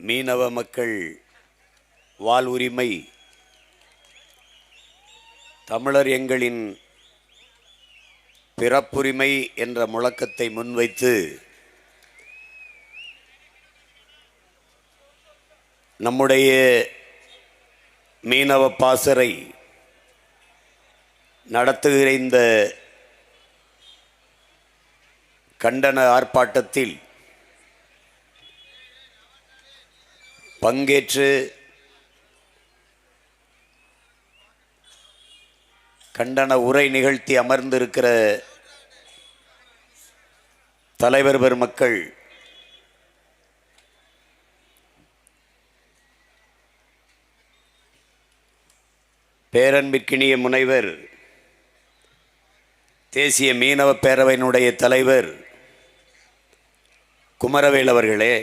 மீனவ மக்கள் வாழ்வுரிமை தமிழர் எங்களின் பிறப்புரிமை என்ற முழக்கத்தை முன்வைத்து நம்முடைய மீனவ பாசறை நடத்துகிற இந்த கண்டன ஆர்ப்பாட்டத்தில் பங்கேற்று கண்டன உரை நிகழ்த்தி அமர்ந்திருக்கிற தலைவர் பெருமக்கள் பேரன்பிற்கினிய முனைவர் தேசிய மீனவ பேரவையினுடைய தலைவர் குமரவேல் அவர்களே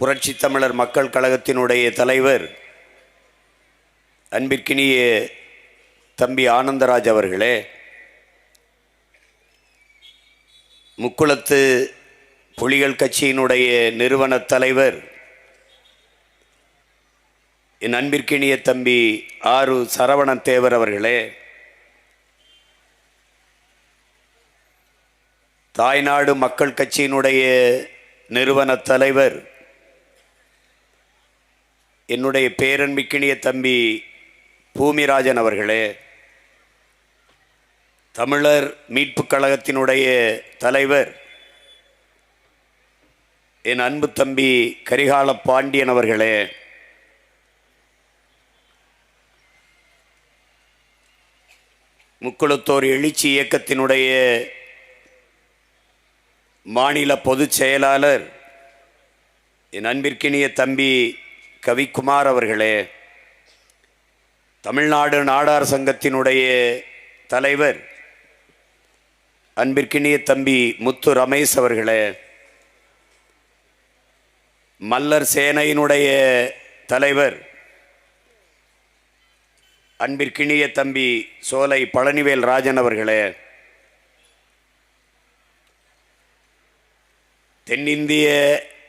புரட்சி தமிழர் மக்கள் கழகத்தினுடைய தலைவர் அன்பிற்கினிய தம்பி ஆனந்தராஜ் அவர்களே முக்குளத்து புலிகள் கட்சியினுடைய நிறுவன தலைவர் என் அன்பிற்கினிய தம்பி ஆறு சரவணன் தேவர் அவர்களே தாய்நாடு மக்கள் கட்சியினுடைய நிறுவன தலைவர் என்னுடைய பேரன்பிக்கினிய தம்பி பூமிராஜன் அவர்களே தமிழர் மீட்புக் கழகத்தினுடைய தலைவர் என் அன்பு தம்பி கரிகால பாண்டியன் அவர்களே முக்குளத்தோர் எழுச்சி இயக்கத்தினுடைய மாநில பொதுச் செயலாளர் என் அன்பிற்கினிய தம்பி கவிக்குமார் அவர்களே தமிழ்நாடு நாடார் சங்கத்தினுடைய தலைவர் அன்பிற்கினிய தம்பி முத்து ரமேஷ் அவர்களே மல்லர் சேனையினுடைய தலைவர் அன்பிற்கினிய தம்பி சோலை பழனிவேல் ராஜன் அவர்களே தென்னிந்திய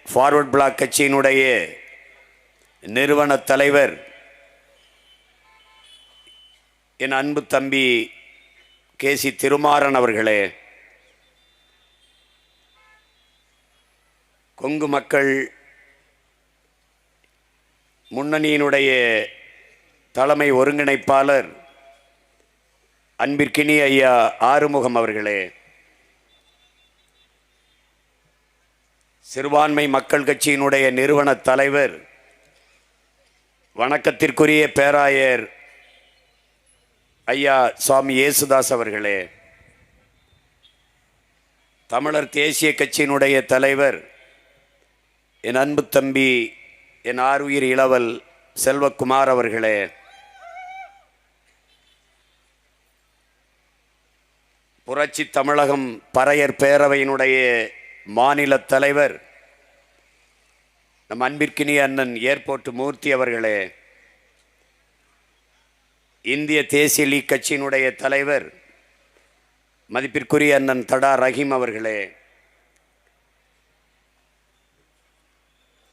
ஃபார்வர்ட் பிளாக் கட்சியினுடைய நிறுவன தலைவர் என் அன்பு தம்பி கே சி திருமாறன் அவர்களே கொங்கு மக்கள் முன்னணியினுடைய தலைமை ஒருங்கிணைப்பாளர் அன்பிற்கினி ஐயா ஆறுமுகம் அவர்களே சிறுபான்மை மக்கள் கட்சியினுடைய நிறுவன தலைவர் வணக்கத்திற்குரிய பேராயர் ஐயா சுவாமி இயேசுதாஸ் அவர்களே. தமிழர் தேசிய கட்சியினுடைய தலைவர் என் அன்பு தம்பி என் ஆறுயிர் இளவல் செல்வக்குமார் அவர்களே. புரட்சி தமிழகம் பறையர் பேரவையினுடைய மாநில தலைவர் நம் அன்பிற்கினிய அண்ணன் ஏர்போர்ட் மூர்த்தி அவர்களே இந்திய தேசிய லீக் கட்சியினுடைய தலைவர் மதிப்பிற்குரிய அண்ணன் தடா ரஹீம் அவர்களே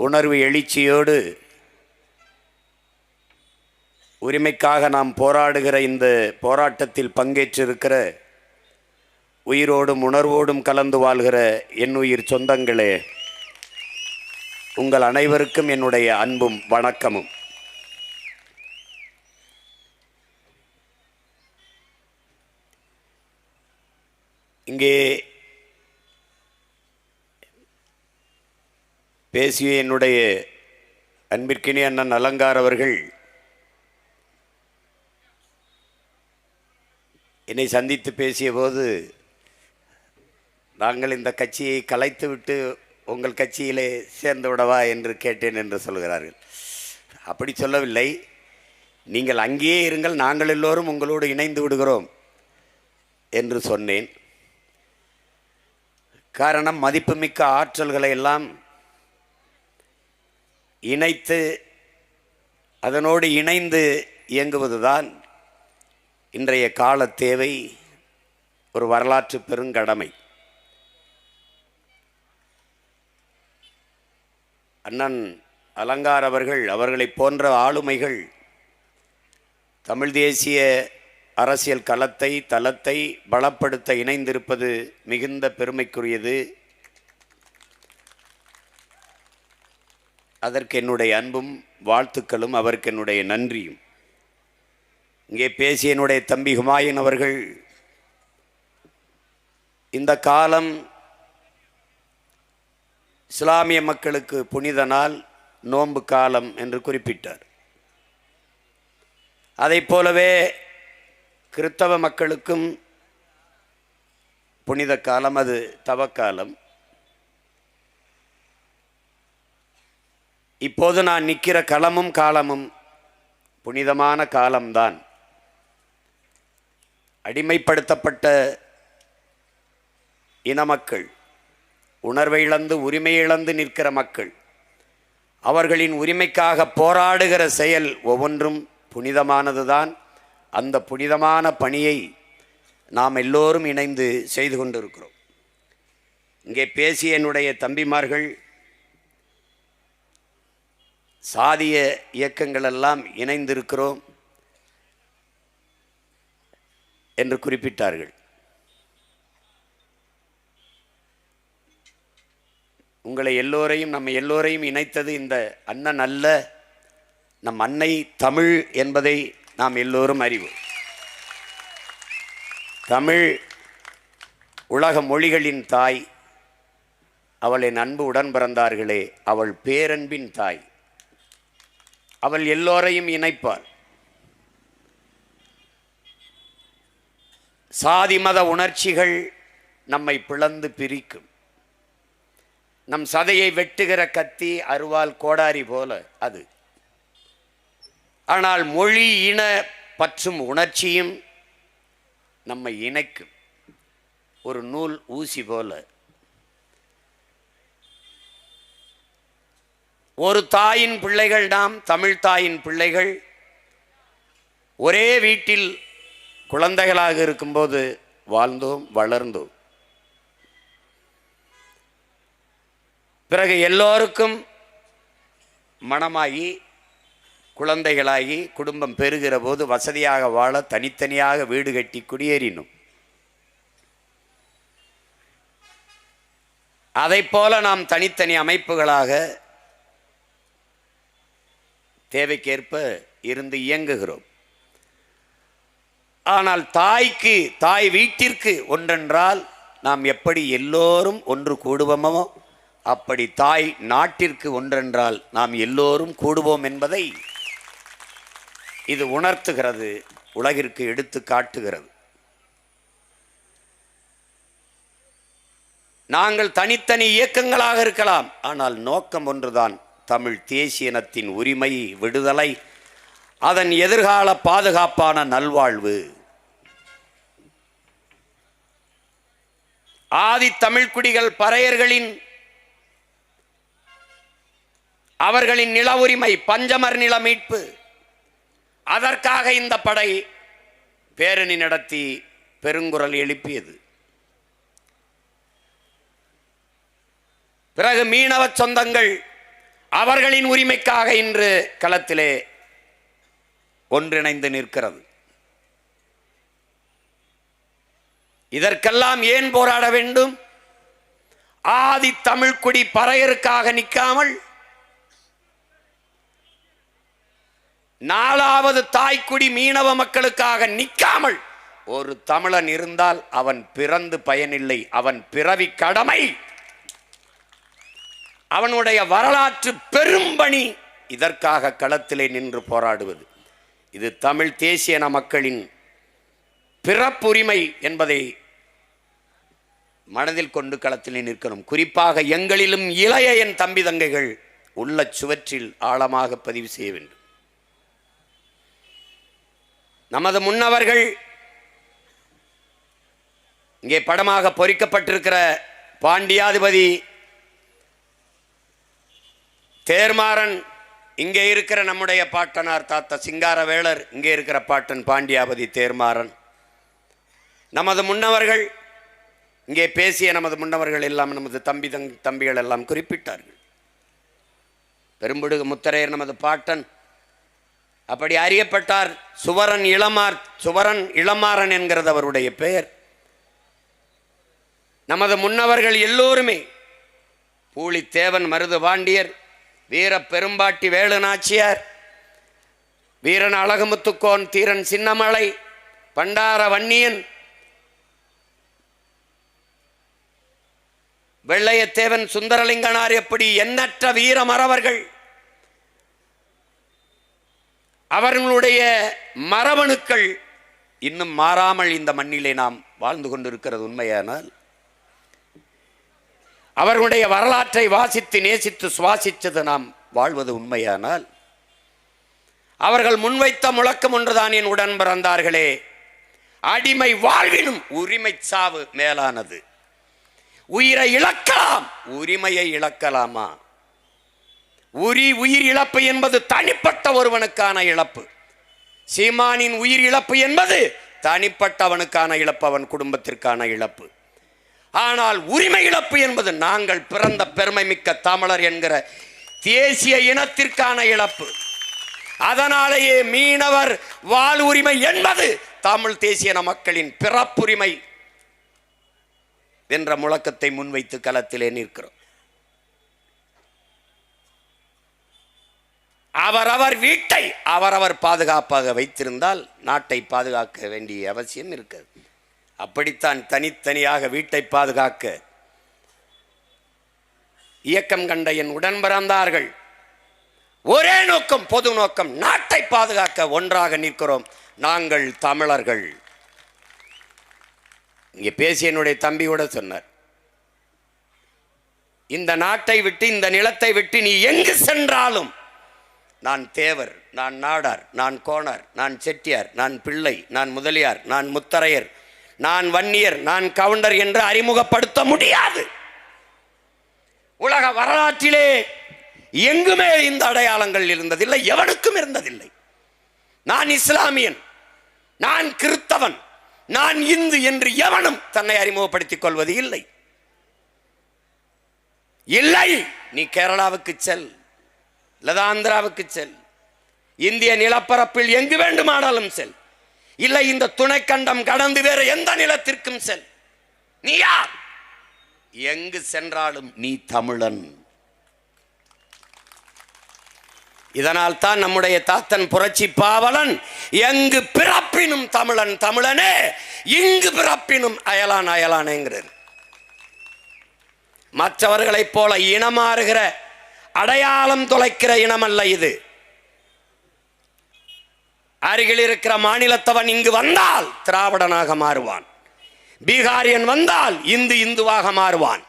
உணர்வு எழுச்சியோடு உரிமைக்காக நாம் போராடுகிற இந்த போராட்டத்தில் பங்கேற்றிருக்கிற உயிரோடும் உணர்வோடும் கலந்து வாழ்கிற என் உயிர் சொந்தங்களே உங்கள் அனைவருக்கும் என்னுடைய அன்பும் வணக்கமும். இங்கே பேசிய என்னுடைய அன்பிற்கினி அண்ணன் அலங்கார் அவர்கள் என்னை சந்தித்து பேசிய போது நாங்கள் இந்த கட்சியை கலைத்துவிட்டு உங்கள் கட்சியிலே சேர்ந்து விடவா என்று கேட்டேன் என்று சொல்கிறார்கள். அப்படி சொல்லவில்லை. நீங்கள் அங்கேயே இருங்கள் நாங்கள் எல்லோரும் உங்களோடு இணைந்து விடுகிறோம் என்று சொன்னேன். காரணம் மதிப்புமிக்க ஆற்றல்களை எல்லாம் இணைத்து அதனோடு இணைந்து இயங்குவதுதான் இன்றைய கால தேவை ஒரு வரலாற்று பெருங்கடமை. அண்ணன் அலங்கார் அவர்கள் அவர்களைப் போன்ற ஆளுமைகள் தமிழ் தேசிய அரசியல் களத்தை தளத்தை பலப்படுத்த இணைந்திருப்பது மிகுந்த பெருமைக்குரியது. அதற்கு என்னுடைய அன்பும் வாழ்த்துக்களும் அவருக்கு என்னுடைய நன்றியும். இங்கே பேசிய என்னுடைய தம்பி ஹுமாயூன் அவர்கள் இந்த காலம் இஸ்லாமிய மக்களுக்கு புனித நாள் நோன்பு காலம் என்று குறிப்பிட்டார். அதைப் போலவே கிறித்தவ மக்களுக்கும் புனித காலம் அது தவக்காலம் இப்போது நான் நிற்கிற களமும் காலமும் புனிதமான காலம்தான். அடிமைப்படுத்தப்பட்ட இன மக்கள் உணர்வை இழந்து உரிமை இழந்து நிற்கிற மக்கள். அவர்களின் உரிமைக்காக போராடுகிற செயல் ஒவ்வொன்றும் புனிதமானதுதான். அந்த புனிதமான பணியை நாம் எல்லோரும் இணைந்து செய்து கொண்டிருக்கிறோம். இங்கே பேசிய என்னுடைய தம்பிமார்கள் சாதிய இயக்கங்களெல்லாம் இணைந்திருக்கிறோம் என்று குறிப்பிட்டார்கள். உங்களை எல்லோரையும் நம்ம எல்லோரையும் இணைத்தது இந்த அண்ணன் அல்ல. நம் அன்னை தமிழ் என்பதை நாம் எல்லோரும் அறிவோம். தமிழ் உலக மொழிகளின் தாய். அவள் என் அன்பு உடன் பிறந்தார்களே அவள் பேரன்பின் தாய். அவள் எல்லோரையும் இணைப்பாள். சாதி மத உணர்ச்சிகள் நம்மை பிளந்து பிரிக்கும். நம் சதையை வெட்டுகிற கத்தி அருவால் கோடாரி போல அது. ஆனால் மொழி இன பற்றும் உணர்ச்சியும் நம்மை இணைக்கும். ஒரு நூல் ஊசி போல. ஒரு தாயின் பிள்ளைகள் நாம் தமிழ் தாயின் பிள்ளைகள். ஒரே வீட்டில் குழந்தைகளாக இருக்கும்போது வாழ்ந்தோம் வளர்ந்தோம். பிறகு எல்லோருக்கும் மனமாகி குழந்தைகளாகி குடும்பம் பெறுகிற போது வசதியாக வாழ தனித்தனியாக வீடு கட்டி குடியேறினோம். அதைப் போல நாம் தனித்தனி அமைப்புகளாக தேவைக்கேற்ப இருந்து இயங்குகிறோம். ஆனால் தாய்க்கு தாய் வீட்டிற்கு ஒன்றென்றால் நாம் எப்படி எல்லோரும் ஒன்று கூடுவோமோ அப்படி தாய் நாட்டிற்கு ஒன்றென்றால் நாம் எல்லோரும் கூடுவோம் என்பதை இது உணர்த்துகிறது உலகிற்கு எடுத்து காட்டுகிறது. நாங்கள் தனித்தனி இயக்கங்களாக இருக்கலாம் ஆனால் நோக்கம் ஒன்றுதான் தமிழ் தேசிய இனத்தின் உரிமை விடுதலை அதன் எதிர்கால பாதுகாப்பான நல்வாழ்வு. ஆதி தமிழ்குடிகள் பறையர்களின் அவர்களின் நில உரிமை பஞ்சமர் நில மீட்பு. அதற்காக இந்த படை பேரணி நடத்தி பெருங்குரல் எழுப்பியது. பிறகு மீனவ சொந்தங்கள் அவர்களின் உரிமைக்காக இன்று களத்திலே ஒன்றிணைந்து நிற்கிறது. இதற்கெல்லாம் ஏன் போராட வேண்டும்? ஆதி தமிழ்குடி பறையருக்காக நிற்காமல் நாலாவது தாய்க்குடி மீனவ மக்களுக்காக நிற்காமல் ஒரு தமிழன் இருந்தால் அவன் பிறந்து பயனில்லை அவன் பிறவி கடமை. அவனுடைய வரலாற்று பெரும்பணி இதற்காக களத்திலே நின்று போராடுவது. இது தமிழ் தேசியன மக்களின் பிறப்புரிமை என்பதை மனதில் கொண்டு களத்திலே நிற்கணும். குறிப்பாக எங்களிலும் இளைய என் தம்பி தங்கைகள் உள்ள சுவற்றில் ஆழமாக பதிவு செய்ய வேண்டும். நமது முன்னவர்கள் இங்கே படமாக பொறிக்கப்பட்டிருக்கிற பாண்டியாதிபதி தேர்மாறன் இங்கே இருக்கிற நம்முடைய பாட்டனார் தாத்தா சிங்காரவேளர் இங்கே இருக்கிற பாட்டன் பாண்டியாபதி தேர்மாறன். நமது முன்னவர்கள் இங்கே பேசிய நமது முன்னவர்கள் எல்லாம் நமது தம்பி தங் தம்பிகள் எல்லாம் குறிப்பிட்டார்கள். பெரும்பிடுகு முத்தரையர் நமது பாட்டன் அப்படி அறியப்பட்டார் சுவரன் இளமார் சுவரன் இளமாறன் என்கிறது அவருடைய பெயர். நமது முன்னவர்கள் எல்லோருமே பூலித்தேவன் மருது பாண்டியர் வீர பெரும்பாட்டி வேலு நாச்சியார் வீரன் அழகுமுத்துக்கோன் தீரன் சின்னமலை பண்டார வன்னியன் வெள்ளையத்தேவன் சுந்தரலிங்கனார் எப்படி எண்ணற்ற வீர மறவர்கள் அவர்களுடைய மரபணுக்கள் இன்னும் மாறாமல் இந்த மண்ணிலே நாம் வாழ்ந்து கொண்டிருக்கிறது உண்மையானால் அவர்களுடைய வரலாற்றை வாசித்து நேசித்து சுவாசித்தது நாம் வாழ்வது உண்மையானால் அவர்கள் முன்வைத்த முழக்கம் ஒன்றுதான் என் உடன் பிறந்தார்களே. அடிமை வாழ்வினும் உரிமை சாவு மேலானது. உயிரை இழக்கலாம் உரிமையை இழக்கலாமா? உரி உயிர் இழப்பு என்பது தனிப்பட்ட ஒருவனுக்கான இழப்பு. சீமானின் உயிர் இழப்பு என்பது தனிப்பட்டவனுக்கான இழப்பு அவன் குடும்பத்திற்கான இழப்பு. ஆனால் உரிமை இழப்பு என்பது நாங்கள் பிறந்த பெருமை மிக்க தமிழர் என்கிற தேசிய இனத்திற்கான இழப்பு. அதனாலேயே மீனவர் வாழ் உரிமை என்பது தமிழ் தேசிய மக்களின் பிறப்புரிமை என்ற முழக்கத்தை முன்வைத்து களத்திலே நிற்கிறோம். அவரவர் வீட்டை அவரவர் பாதுகாப்பாக வைத்திருந்தால் நாட்டை பாதுகாக்க வேண்டிய அவசியம் இருக்கிறது. அப்படித்தான் தனித்தனியாக வீட்டை பாதுகாக்க இயக்கம் கண்ட என் உடன் பிறந்தார்கள் ஒரே நோக்கம் பொது நோக்கம் நாட்டை பாதுகாக்க ஒன்றாக நிற்கிறோம். நாங்கள் தமிழர்கள். இங்கே பேசிய என்னுடைய தம்பி கூட சொன்னார். இந்த நாட்டை விட்டு இந்த நிலத்தை விட்டு நீ எங்கு சென்றாலும் நான் தேவர் நான் நாடார் நான் கோணார் நான் செட்டியார் நான் பிள்ளை நான் முதலியார் நான் முத்தரையர் நான் வன்னியர் நான் கவுண்டர் என்று அறிமுகப்படுத்த முடியாது. உலக வரலாற்றிலே எங்குமே இந்த அடையாளங்கள் இருந்ததில்லை எவனுக்கும் இருந்ததில்லை. நான் இஸ்லாமியன் நான் கிறித்தவன் நான் இந்து என்று எவனும் தன்னை அறிமுகப்படுத்திக் கொள்வது இல்லை. இல்லை நீ கேரளாவுக்கு செல். லதாந்திராவுக்கு ஆந்திராவுக்கு செல். இந்திய நிலப்பரப்பில் எங்கு வேண்டுமானாலும் செல். இல்லை இந்த துணைக்கண்டம் கடந்து வேற எந்த நிலத்திற்கும் செல். நீ யார்? எங்கு சென்றாலும் நீ தமிழன். இதனால் தான் நம்முடைய தாத்தன் புரட்சி பாவலன். எங்கு பிறப்பினும் தமிழன் தமிழனே இங்கு பிறப்பினும் அயலான் அயலானேங்கிறார். மற்றவர்களைப் போல இனமாறுகிற அடையாளம் தொலைக்கிற இனமல்ல இது. அருகில் இருக்கிற மாநிலத்தவன் இங்கு வந்தால் திராவிடனாக மாறுவான். பீகாரியன் வந்தால் இந்து இந்துவாக மாறுவான்.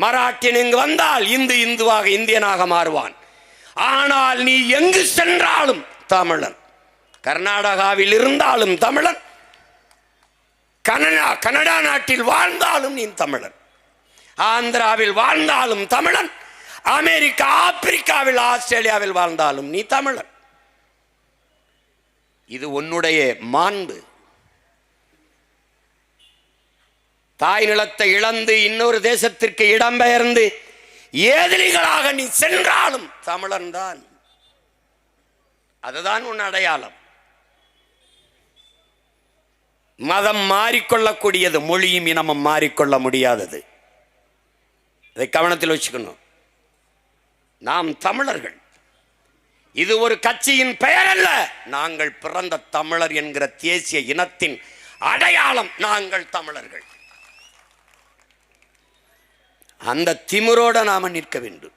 மராட்டியன் இங்கு வந்தால் இந்து இந்துவாக இந்தியனாக மாறுவான். ஆனால் நீ எங்கு சென்றாலும் தமிழன். கர்நாடகாவில் இருந்தாலும் தமிழன். கனடா கனடா நாட்டில் வாழ்ந்தாலும் நீ தமிழன். ஆந்திராவில் வாழ்ந்தாலும் தமிழன். அமெரிக்கா ஆப்பிரிக்காவில் ஆஸ்திரேலியாவில் வாழ்ந்தாலும் நீ தமிழன். இது உன்னுடைய மாண்பு. தாய் நிலத்தை இழந்து இன்னொரு தேசத்திற்கு இடம்பெயர்ந்து ஏதிலிகளாக நீ சென்றாலும் தமிழன் தான். அதுதான் உன் அடையாளம். மதம் மாறிக்கொள்ளக்கூடியது மொழியும் இனமும் மாறிக்கொள்ள முடியாதது. இதை கவனத்தில் வச்சுக்கணும். நாம் தமிழர்கள். இது ஒரு கட்சியின் பெயர் அல்ல நாங்கள் பிறந்த தமிழர் என்கிற தேசிய இனத்தின் அடையாளம் நாங்கள் தமிழர்கள். அந்த திமிரோட நாம நிற்க வேண்டும்.